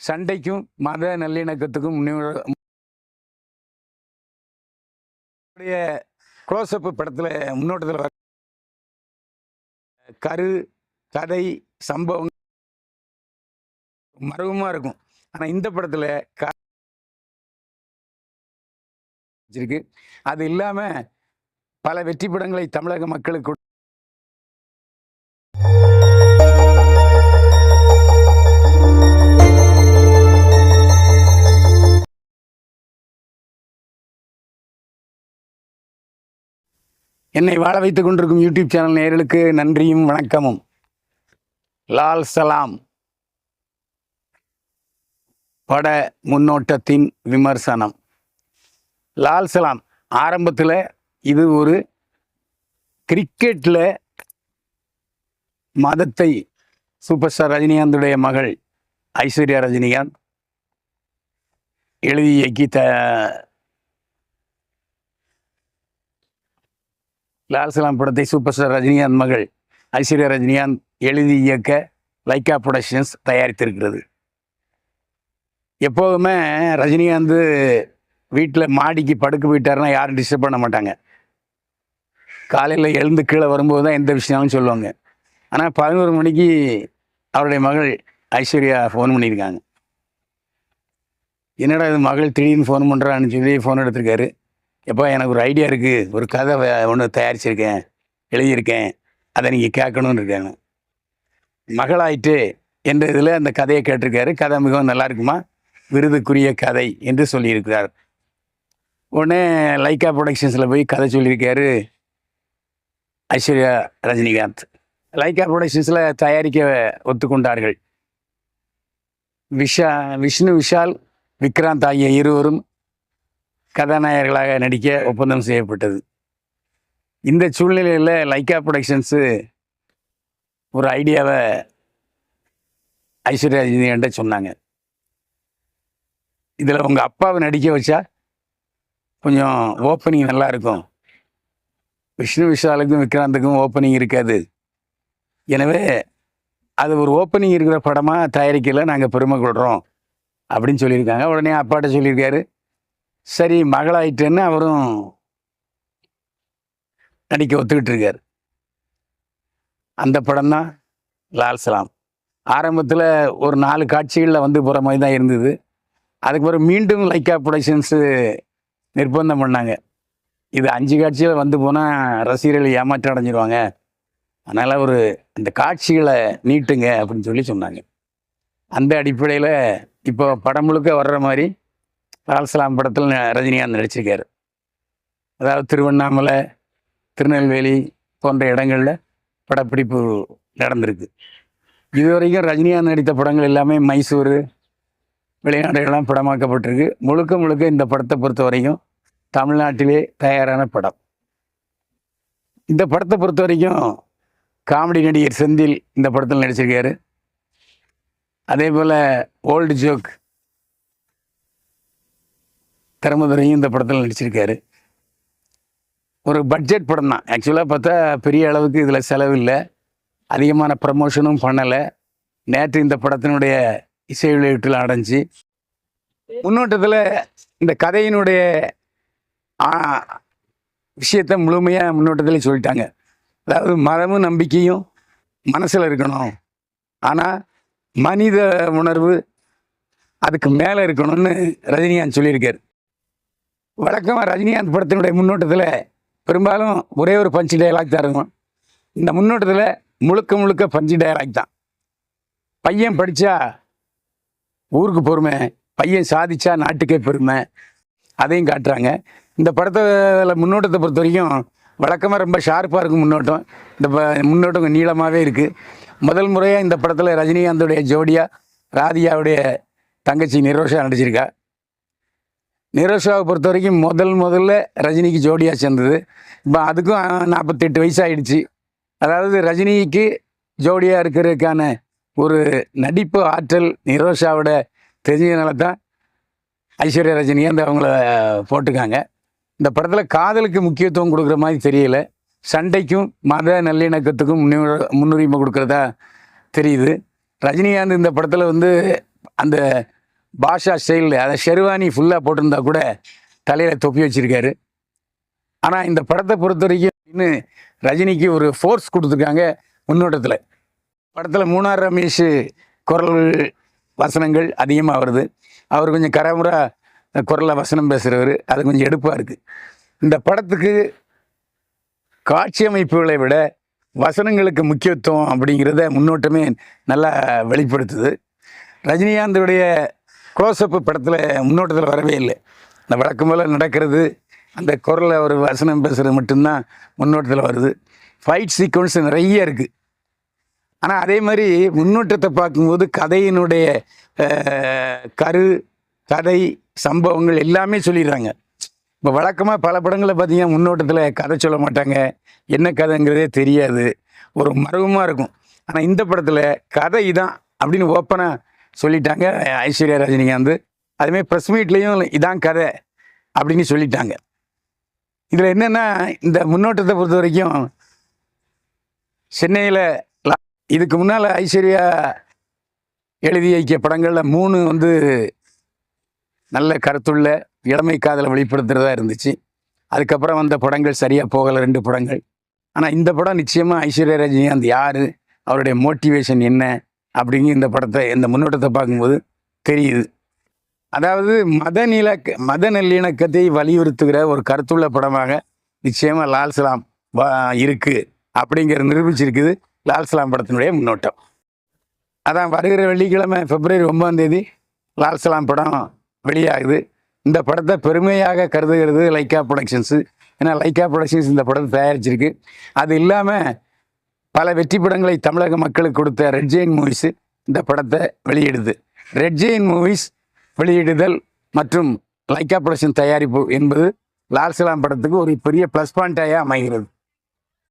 சண்டைக்கும் மத நல்லிணக்கத்துக்கும் முன்னே- க்ளோஸ்அப் படத்தில் முன்னோட்டத்தில் வர கரு கதை சம்பவம் மர்மமாக இருக்கும். ஆனால் இந்த படத்தில் க வச்சிருக்கு. அது இல்லாமல் பல வெற்றி படங்களை தமிழக மக்களுக்கு என்னை வாழ வைத்துக் கொண்டிருக்கும் யூடியூப் சேனல் நேர்களுக்கு நன்றியும் வணக்கமும். லால் சலாம். பட முன்னோட்டத்தின் விமர்சனம். லால் சலாம் ஆரம்பத்தில் இது ஒரு கிரிக்கெட்டில் மதத்தை சூப்பர் ஸ்டார் ரஜினிகாந்துடைய மகள் ஐஸ்வர்யா ரஜினிகாந்த் எழுதி இயக்கி த லால் சலாம் படத்தை சூப்பர் ஸ்டார் ரஜினிகாந்த் மகள் ஐஸ்வர்யா ரஜினிகாந்த் எழுதி இயக்க லைக்கா ப்ரொடக்ஷன்ஸ் தயாரித்திருக்கிறது. எப்போதுமே ரஜினிகாந்த் வீட்டில் மாடிக்கு படுக்க போயிட்டாருன்னா யாரும் டிஸ்டர்ப் பண்ண மாட்டாங்க. காலையில் எழுந்து கீழே வரும்போது தான் எந்த விஷயம்னு சொல்லுவாங்க. ஆனால் பதினோரு மணிக்கு அவருடைய மகள் ஐஸ்வர்யா ஃபோன் பண்ணியிருக்காங்க. என்னடா இது மகள் திடீர்னு ஃபோன் பண்ணுறான்னு சொல்லி ஃபோன் எடுத்திருக்காரு. எப்போ எனக்கு ஒரு ஐடியா இருக்குது ஒரு கதை ஒன்று தயாரிச்சிருக்கேன். எழுதியிருக்கேன். அதை நீங்கள் கேட்கணும்னு இருக்காங்க மகளாயிட்டு என்ற இதில் அந்த கதையை கேட்டிருக்காரு. கதை மிகவும் நல்லா இருக்குமா? விருதுக்குரிய கதை என்று சொல்லியிருக்கிறார். உடனே லைக்கா ப்ரொடக்ஷன்ஸில் போய் கதை சொல்லியிருக்காரு ஐஸ்வர்யா ரஜினிகாந்த். லைக்கா ப்ரொடக்ஷன்ஸில் தயாரிக்க ஒத்துக்கொண்டார்கள். விஷா விஷ்ணு விஷால் விக்ராந்த் ஆகிய இருவரும் கதாநாயகர்களாக நடிக்க ஒப்பந்தம் செய்யப்பட்டது. இந்த சூழ்நிலையில் லைக்கா ப்ரொடக்ஷன்ஸு ஒரு ஐடியாவை ஐஸ்வர்யா ரஜினிகாண்ட சொன்னாங்க. இதில் உங்கள் அப்பாவை நடிக்க வச்சா கொஞ்சம் ஓப்பனிங் நல்லா இருக்கும். விஷ்ணு விஷாலுக்கும் விக்ராந்துக்கும் ஓப்பனிங் இருக்காது. எனவே அது ஒரு ஓப்பனிங் இருக்கிற படமாக தயாரிக்கல நாங்கள் பெருமை கொள்கிறோம் அப்படின்னு சொல்லியிருக்காங்க. உடனே அப்பாட்ட சொல்லியிருக்காரு. சரி மகளாயிட்டேன்னு அவரும் நடிக்க ஒத்துக்கிட்டு இருக்கார் அந்த படம் தான் லால் சலாம். ஆரம்பத்தில் ஒரு நாலு காட்சிகளில் வந்து போகிற மாதிரி தான் இருந்தது. அதுக்கு பிறகு மீண்டும் லைக்கா ப்ரொடக்ஷன்ஸு நிர்பந்தம் பண்ணாங்க. இது அஞ்சு காட்சியில் வந்து போனால் ரசிகர்கள் ஏமாற்றம் அடைஞ்சிருவாங்க. அதனால் ஒரு அந்த காட்சிகளை நீட்டுங்க அப்படின்னு சொல்லி சொன்னாங்க. அந்த அடிப்படையில் இப்போ படம் முழுக்க வர்ற மாதிரி லால்சலாம் படத்தில் ந- ரஜினிகாந்த் நடிச்சிருக்காரு. அதாவது திருவண்ணாமலை திருநெல்வேலி போன்ற இடங்களில் படப்பிடிப்பு நடந்திருக்கு. இது வரைக்கும் ரஜினிகாந்த் நடித்த படங்கள் எல்லாமே மைசூர் வெளிநாடுகள்லாம் படமாக்கப்பட்டிருக்கு. முழுக்க முழுக்க இந்த படத்தை பொறுத்த வரைக்கும் தமிழ்நாட்டிலே தயாரான படம். இந்த படத்தை பொறுத்த வரைக்கும் காமெடி நடிகர் செந்தில் இந்த படத்தில் நடிச்சிருக்காரு. அதே போல் ஓல்டு ஜோக் தர்மதுரையும் இந்த படத்தில் நடிச்சிருக்காரு. ஒரு பட்ஜெட் படம் தான். ஆக்சுவலாக பார்த்தா பெரிய அளவுக்கு இதில் செலவு இல்லை. அதிகமான ப்ரமோஷனும் பண்ணலை. நேற்று இந்த படத்தினுடைய இசை வெளியீட்டில் அடைஞ்சு முன்னோட்டத்தில் இந்த கதையினுடைய விஷயத்தை முழுமையாக முன்னோட்டத்தில் சொல்லிட்டாங்க. அதாவது மரமும் நம்பிக்கையும் மனசில் இருக்கணும். ஆனால் மனித உணர்வு அதுக்கு மேலே இருக்கணும்னு ரஜினிகாந்த் சொல்லியிருக்கார். வழக்கமாக ரஜினிகாந்த் படத்தினுடைய முன்னோட்டத்தில் பெரும்பாலும் ஒரே ஒரு பஞ்சு டயலாக் தான் இருக்கும். இந்த முன்னோட்டத்தில் முழுக்க முழுக்க பஞ்சு டயலாக் தான். பையன் படித்தா ஊருக்கு பொறுமை பையன் சாதிச்சா நாட்டுக்கே பெருமை அதையும் காட்டுறாங்க. இந்த படத்தில் முன்னோட்டத்தை பொறுத்த வரைக்கும் வழக்கமாக ரொம்ப ஷார்ப்பாக இருக்கும் முன்னோட்டம். இந்த ப முன்னோட்டம் நீளமாகவே இருக்குது முதல் முறையாக இந்த படத்தில் ரஜினிகாந்தோடைய ஜோடியாக ராதியாவுடைய தங்கச்சி நிரோஷா நடிச்சிருக்கா. நிரோஷாவை பொறுத்த வரைக்கும் முதல் முதல்ல ரஜினிக்கு ஜோடியாக சேர்ந்தது. இப்போ அதுக்கும் நாற்பத்தெட்டு வயசாகிடுச்சு அதாவது ரஜினிக்கு ஜோடியாக இருக்கிறதுக்கான ஒரு நடிப்பு ஆற்றல் நிரோஷாவோட தெரிஞ்சதுனால தான் ஐஸ்வர்யா ரஜினிகாந்த் அவங்கள போட்டுக்காங்க இந்த படத்தில் காதலுக்கு முக்கியத்துவம் கொடுக்குற மாதிரி தெரியல. சண்டைக்கும் மத நல்லிணக்கத்துக்கும் முன்னுரிமை கொடுக்குறதா தெரியுது. ரஜினிகாந்த் இந்த படத்தில் வந்து அந்த பாஷா ஸ்டைலில் அதை ஷெர்வானி ஃபுல்லாக போட்டிருந்தா கூட தலையில் தொப்பி வச்சுருக்காரு. ஆனால் இந்த படத்தை பொறுத்த வரைக்கும் இன்னும் ரஜினிக்கு ஒரு ஃபோர்ஸ் கொடுத்துருக்காங்க முன்னோட்டத்தில். படத்தில் மூணார் ரமேஷ் குரல் வசனங்கள் அதிகமாக வருது. அவர் கொஞ்சம் கரமுறா குரலில் வசனம் பேசுகிறவர் அது கொஞ்சம் எடுப்பாக இருக்குது இந்த படத்துக்கு காட்சி அமைப்புகளை விட வசனங்களுக்கு முக்கியத்துவம் அப்படிங்கிறத முன்னோட்டமே நல்லா வெளிப்படுத்துது. ரஜினிகாந்துடைய க்ளோஸ்அப் படத்தில் முன்னோட்டத்தில் வரவே இல்லை. இந்த வழக்கம் போல் நடக்கிறது அந்த குரலில் ஒரு வசனம் பேசுகிறது மட்டும்தான் முன்னோட்டத்தில் வருது. ஃபைட் சீக்வன்ஸ் நிறைய இருக்குது ஆனால் அதே மாதிரி முன்னோட்டத்தை பார்க்கும்போது கதையினுடைய கரு கதை சம்பவங்கள் எல்லாமே சொல்லிடுறாங்க. இப்போ வழக்கமாக பல படங்களை பார்த்தீங்கன்னா முன்னோட்டத்தில் கதை சொல்ல மாட்டாங்க. என்ன கதைங்கிறதே தெரியாது. ஒரு மரபமாக இருக்கும். ஆனால் இந்த படத்தில் கதை இதான் அப்படின்னு ஓப்பனாக சொல்லிட்டாங்க. ஐஸ்வர்யா ரஜினிகாந்த். அதுமாதிரி ப்ரெஸ் மீட்லேயும் இதான் கதை அப்படின்னு சொல்லிட்டாங்க. இதில் என்னென்னா இந்த முன்னோட்டத்தை பொறுத்த வரைக்கும் சென்னையில் இதுக்கு முன்னால் ஐஸ்வர்யா எழுதி வைக்க படங்களில் மூணு வந்து நல்ல கருத்துள்ள இளமை காதலை வெளிப்படுத்துகிறதா இருந்துச்சு. அதுக்கப்புறம் வந்த படங்கள் சரியாக போகலை ரெண்டு படங்கள். ஆனால் இந்த படம் நிச்சயமாக ஐஸ்வர்யா ரஜினிகாந்த் யார்? அவருடைய மோட்டிவேஷன் என்ன? அப்படிங்கிற இந்த படத்தை இந்த முன்னோட்டத்தை பார்க்கும்போது தெரியுது. அதாவது மத நிலக்க மத நல்லிணக்கத்தை வலியுறுத்துகிற ஒரு கருத்துள்ள படமாக நிச்சயமாக லால் சலாம் இருக்குது அப்படிங்கிற நிரூபிச்சிருக்குது லால் சலாம் படத்தினுடைய முன்னோட்டம். அதான் வருகிற வெள்ளிக்கிழமை பிப்ரவரி ஒன்பதாம் தேதி லால் சலாம் படம் வெளியாகுது. இந்த படத்தை பெருமையாக கருதுகிறது லைக்கா ப்ரொடக்ஷன்ஸு. ஏன்னா லைக்கா ப்ரொடக்ஷன்ஸ் இந்த படத்தை தயாரிச்சிருக்கு. அது இல்லாமல் பல வெற்றி படங்களை தமிழக மக்களுக்கு கொடுத்த ரெட் ஜெயின் மூவிஸ் இந்த படத்தை வெளியிடுது. ரெட் ஜெயின் மூவிஸ் வெளியிடுதல் மற்றும் லைக்கா ப்ரொடக்ஷன் தயாரிப்பு என்பது லால்சலாம் படத்துக்கு ஒரு பெரிய ப்ளஸ் பாயிண்ட்டாக அமைகிறது.